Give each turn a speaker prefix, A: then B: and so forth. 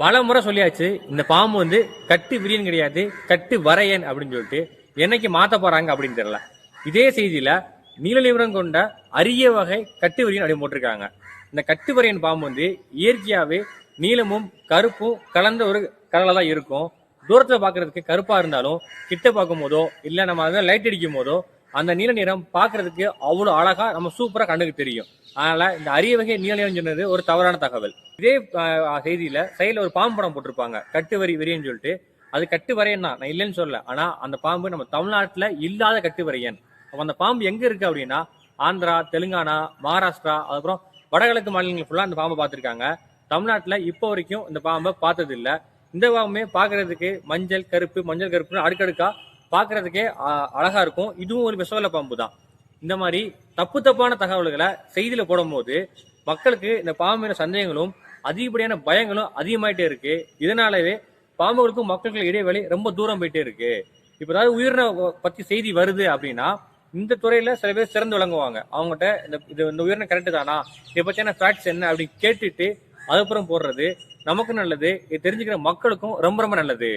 A: பல முறை சொல்லியாச்சு இந்த பாம்பு வந்து கட்டு விரியன் கிடையாது கட்டு வரையன் அப்படின்னு சொல்லிட்டு என்னைக்கு மாத்த போறாங்க அப்படின்னு தெரியல. இதே செய்தியில நீலநிபுரம் கொண்ட அரிய வகை கட்டு விரியன் அப்படின்னு போட்டிருக்காங்க. இந்த கட்டு வரையன் பாம்பு வந்து இயற்கையாவே நீலமும் கருப்பும் கலந்த ஒரு கலரில் தான் இருக்கும். தூரத்தில் பார்க்கறதுக்கு கருப்பாக இருந்தாலும் கிட்ட பார்க்கும் போதோ இல்லை நம்ம அதை லைட் அடிக்கும் போதோ அந்த நீல நிறம் பார்க்கறதுக்கு அவ்வளவு அழகா நம்ம சூப்பரா கண்ணுக்கு தெரியும். அதனால இந்த அரிய வகை நீல நிறம் சொன்னது ஒரு தவறான தகவல். இதே செய்தியில சைடுல ஒரு பாம்பு படம் போட்டிருப்பாங்க. கட்டு வரி வரியன்னு சொல்லிட்டு. அது கட்டு வரையன் தான் நான் இல்லைன்னு சொல்லல. ஆனா அந்த பாம்பு நம்ம தமிழ்நாட்டுல இல்லாத கட்டு வரையன் அப்ப அந்த பாம்பு எங்க இருக்கு அப்படின்னா ஆந்திரா தெலுங்கானா மகாராஷ்டிரா அதுக்கப்புறம் வடகிழக்கு மாநிலங்கள் ஃபுல்லா அந்த பாம்பை பார்த்திருக்காங்க. தமிழ்நாட்டுல இப்போ வரைக்கும் இந்த பாம்பை பார்த்தது இந்த பாம்புமே பார்க்கறதுக்கு மஞ்சள் கருப்பு மஞ்சள் கருப்புன்னு அடுக்கடுக்கா பார்க்கறதுக்கே அழகா இருக்கும். இதுவும் ஒரு விஷவல பாம்பு தான். இந்த மாதிரி தப்பு தப்பான தகவல்களை செய்தியில போடும்போது மக்களுக்கு இந்த பாம்பு சந்தேகங்களும் அதிகப்படியான பயங்களும் அதிகமாயிட்டே இருக்கு. இதனாலவே பாம்புகளுக்கும் மக்களுக்கும் இடைவெளி ரொம்ப தூரம் போயிட்டே இருக்கு. இப்ப ஏதாவது உயிரின பத்தி செய்தி வருது அப்படின்னா இந்த துறையில சில பேர் சிறந்து விளங்குவாங்க. அவங்ககிட்ட இந்த இது இந்த உயிரின கரெக்ட் தானா? இதை பத்தியான ஃபேக்ட்ஸ் என்ன அப்படின்னு கேட்டுட்டு அதுக்கப்புறம் போடுறது நமக்கும் நல்லது. இது தெரிஞ்சுக்கிற மக்களுக்கும் ரொம்ப ரொம்ப நல்லது.